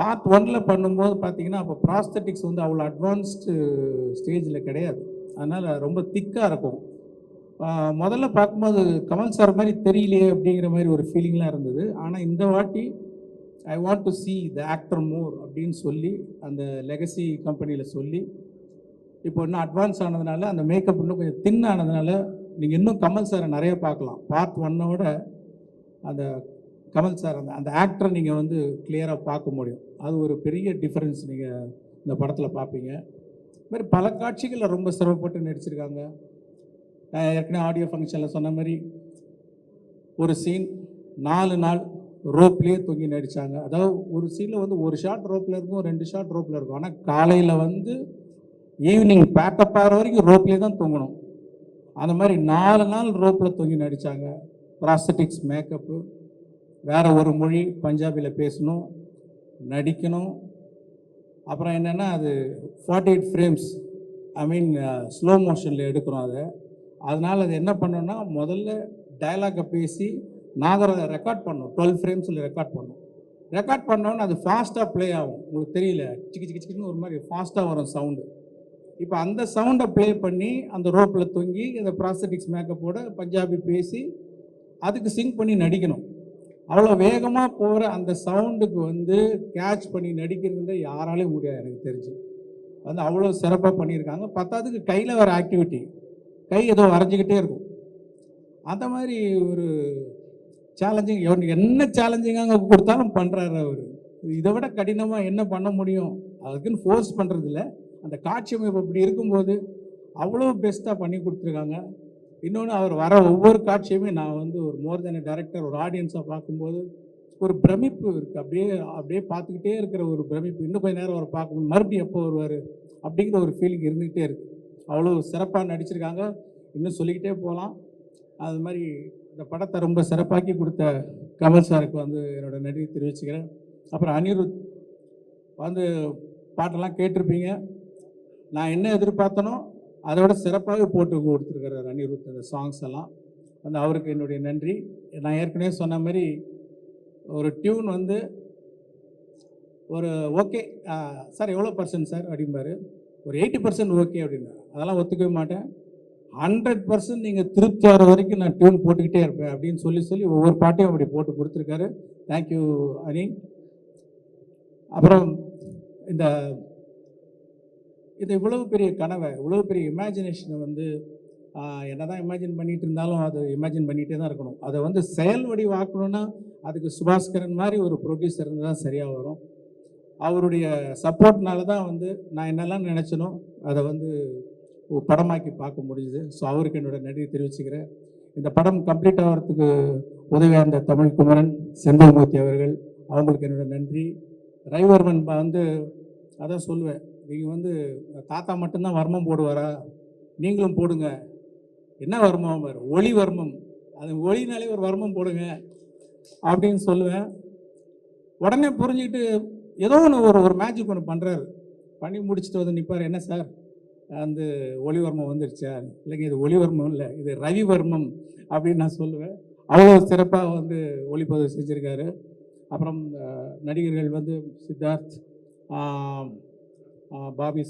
Part ஒன்ல பண்ணும்போது பார்த்தீங்கன்னா அப்போ ப்ராஸ்தட்டிக்ஸ் வந்து அவ்வளோ அட்வான்ஸ்டு ஸ்டேஜில் கிடையாது. அதனால் ரொம்ப திக்காக இருக்கும். முதல்ல பார்க்கும்போது கமல் சார் மாதிரி தெரியலையே அப்படிங்கிற மாதிரி ஒரு ஃபீலிங்லாம் இருந்தது. ஆனால் இந்த வாட்டி I want to see the actor more அப்படின்னு சொல்லி அந்த லெகசி கம்பெனியில் சொல்லி இப்போ இன்னும் அட்வான்ஸ் ஆனதுனால அந்த மேக்கப் இன்னும் கொஞ்சம் தின் ஆனதுனால நீங்கள் இன்னும் கமல் சாரை நிறைய பார்க்கலாம். பார்ட் ஒன்னோட அந்த கமல் சார் அந்த அந்த ஆக்டரை நீங்கள் வந்து கிளியராக பார்க்க முடியும். அது ஒரு பெரிய டிஃப்ரென்ஸ் நீங்கள் இந்த படத்தில் பார்ப்பீங்க. மாதிரி பல காட்சிகளில் ரொம்ப சிரமப்பட்டு நடிச்சிருக்காங்க. நான் ஏற்கனவே ஆடியோ ஃபங்க்ஷனில் சொன்ன மாதிரி ஒரு சீன் நாலு நாள் ரோப்லேயே தொங்கி நடித்தாங்க அதாவது ஒரு சீனில் வந்து ஒரு ஷாட் ரோப்பில் இருக்கும் ரெண்டு ஷாட் ரோப்பில் இருக்கும். ஆனால் காலையில் வந்து ஈவினிங் பேக்கப் ஆகிற வரைக்கும் ரோப்லேயே தான் தொங்கணும். அந்த மாதிரி நாலு நாள் ரோப்பில் தொங்கி நடித்தாங்க ப்ராஸ்தட்டிக்ஸ் மேக்கப்பு வேறு ஒரு மொழி பஞ்சாபியில் பேசணும் நடிக்கணும். அப்புறம் என்னென்னா அது forty eight frames I mean slow மோஷனில் எடுக்கிறோம் அதை. அதனால் அது என்ன பண்ணோன்னா முதல்ல டயலாகை பேசி நாங்கள் அதை ரெக்கார்ட் பண்ணோம் டுவெல் ஃப்ரேம்ஸில் ரெக்கார்ட் பண்ணோம் ரெக்கார்ட் பண்ணோன்னே அது ஃபாஸ்ட்டாக ப்ளே ஆகும். உங்களுக்கு தெரியல. சிக்கி சிக்கி சிக்கின்னு ஒரு மாதிரி ஃபாஸ்ட்டாக வரும் சவுண்டு இப்போ அந்த சவுண்டை ப்ளே பண்ணி அந்த ரோப்பில் தொங்கி இந்த ப்ராஸ்தட்டிக்ஸ் மேக்கப்போட பஞ்சாபி பேசி அதுக்கு சிங்க் பண்ணி நடிக்கணும். அவ்வளோ வேகமாக போகிற அந்த சவுண்டுக்கு வந்து கேட்ச் பண்ணி நடிக்கிறது யாராலையும் முடியாது எனக்கு தெரிஞ்சு. வந்து அவ்வளோ சிறப்பாக பண்ணியிருக்காங்க. பத்தாவதுக்கு கையில் வர ஆக்டிவிட்டி கை ஏதோ வரைஞ்சிக்கிட்டே இருக்கும். அந்த மாதிரி ஒரு சேலஞ்சிங் என்ன சேலஞ்சிங்காக கொடுத்தாலும் பண்ணுறாரு அவர். இதை விட கடினமாக என்ன பண்ண முடியும்? அதுக்குன்னு ஃபோர்ஸ் பண்ணுறதில்ல அந்த காட்சி அமைப்பு அப்படி இருக்கும்போது அவ்வளோ பெஸ்ட்டாக பண்ணி கொடுத்துருக்காங்க. இன்னொன்று அவர் வர ஒவ்வொரு காட்சியுமே நான் வந்து ஒரு மோர் தென் டேரக்டர் ஒரு ஆடியன்ஸாக பார்க்கும்போது ஒரு பிரமிப்பு இருக்குது அப்படியே அப்படியே பார்த்துக்கிட்டே இருக்கிற ஒரு பிரமிப்பு. இன்னும் கொஞ்ச நேரம் அவர் பார்க்கணும் மறுபடியும் எப்போ வருவார் அப்படிங்கிற ஒரு ஃபீலிங் இருந்துக்கிட்டே இருக்குது அவ்வளோ சிறப்பாக நடிச்சிருக்காங்க. இன்னும் சொல்லிக்கிட்டே போகலாம் அது மாதிரி இந்த படத்தை ரொம்ப சிறப்பாக்கி கொடுத்த கமல் சாருக்கு வந்து என்னோடய நன்றி தெரிவிச்சுக்கிறேன். அப்புறம் அனிருத் வந்து பாட்டெல்லாம் கேட்டிருப்பீங்க. நான் என்ன எதிர்பார்த்தனோ அதை விட சிறப்பாகவே போட்டு கொடுத்துருக்கிறார் அனிருத் அந்த சாங்ஸ் எல்லாம். வந்து அவருக்கு என்னுடைய நன்றி. நான் ஏற்கனவே சொன்ன மாதிரி ஒரு டியூன் வந்து ஒரு ஓகே சார் எவ்வளோ பர்சன்ட் சார் அப்படிம்பாரு. ஒரு எயிட்டி பர்சன்ட் ஓகே அப்படின்னா அதெல்லாம் ஒத்துக்கவே மாட்டேன். ஹண்ட்ரட் பர்சன்ட் நீங்கள் திருப்தி வர வரைக்கும் நான் டியூன் போட்டுக்கிட்டே இருப்பேன் அப்படின்னு சொல்லி சொல்லி ஒவ்வொரு பாட்டையும் அப்படி போட்டு கொடுத்துருக்காரு. தேங்க்யூ அனி. அப்புறம் இந்த இது இவ்வளவு பெரிய கனவை இவ்வளவு பெரிய இமேஜினேஷனை வந்து என்ன என்னதான் இமேஜின் பண்ணிட்டு இருந்தாலும் அது இமேஜின் பண்ணிகிட்டே தான் இருக்கணும். அதை வந்து செயல் வடிவாக்கணும்னா அதுக்கு சுபாஸ்கரன் மாதிரி ஒரு ப்ரொடியூசர் இருந்தால் தான் சரியாக வரும். அவருடைய சப்போர்ட்னால தான் வந்து நான் என்னெல்லாம் நினச்சனோ அதை வந்து படமாக்கி பார்க்க முடியுது ஸோ அவருக்கு என்னோடய நன்றி தெரிவிச்சுக்கிறேன். இந்த படம் கம்ப்ளீட் ஆகிறதுக்கு உதவியாக இருந்த தமிழ் குமரன் செந்தில்மூர்த்தி அவர்கள் அவங்களுக்கு என்னோட நன்றி. ரவிவர்மன் வந்து அதான் சொல்லுவேன் நீங்கள் வந்து தாத்தா மட்டும்தான் வர்மம் போடுவாரா? நீங்களும் போடுங்க. என்ன வர்மம்? ஒளி வர்மம். அது ஒளினாலே ஒரு வர்மம் போடுங்க அப்படின்னு சொல்லுவேன். உடனே புரிஞ்சுக்கிட்டு ஏதோ ஒன்று ஒரு ஒரு மேஜிக் ஒன்று பண்ணுறாரு பண்ணி முடிச்சுட்டு வந்து நிற்பார் என்ன சார்? அந்த ஒளிவர்மம் வந்துருச்சா? இல்லைங்க இது ஒளிவர்மம் இல்லை. இது ரவிவர்மம் அப்படின்னு நான் சொல்லுவேன். அவ்வளோ சிறப்பாக வந்து ஒளிப்பதிவு செஞ்சுருக்காரு. அப்புறம் நடிகர்கள் வந்து சித்தார்த் బాబీ